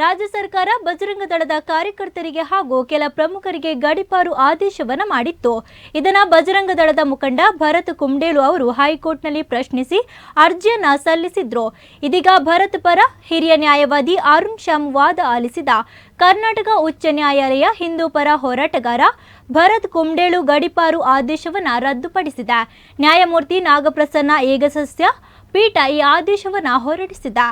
ರಾಜ್ಯ ಸರ್ಕಾರ ಬಜರಂಗ ದಳದ ಕಾರ್ಯಕರ್ತರಿಗೆ ಹಾಗೂ ಕೆಲ ಪ್ರಮುಖರಿಗೆ ಗಡಿಪಾರು ಆದೇಶವನ್ನು ಮಾಡಿತ್ತು. ಇದನ್ನ ಬಜರಂಗ ದಳದ ಮುಖಂಡ ಭರತ್ ಕುಂಡೇಳು ಅವರು ಹೈಕೋರ್ಟ್ನಲ್ಲಿ ಪ್ರಶ್ನಿಸಿ ಅರ್ಜಿಯನ್ನ ಸಲ್ಲಿಸಿದ್ರು. ಇದೀಗ ಭರತ್ ಪರ ಹಿರಿಯ ನ್ಯಾಯವಾದಿ ಅರುಣ್ ಶ್ಯಾಮ್ ವಾದ ಆಲಿಸಿದ. ಕರ್ನಾಟಕ ಉಚ್ಚ ನ್ಯಾಯಾಲಯ ಹಿಂದೂ ಪರ ಹೋರಾಟಗಾರ ಭರತ್ ಕುಂಡೇಳು ಗಡಿಪಾರು ಆದೇಶವನ್ನು ರದ್ದುಪಡಿಸಿದೆ. ನ್ಯಾಯಮೂರ್ತಿ ನಾಗಪ್ರಸನ್ನ ಏಗಸಸ್ಯ ಪೀಠ ಈ ಆದೇಶವನ್ನು ಹೊರಡಿಸಿದೆ.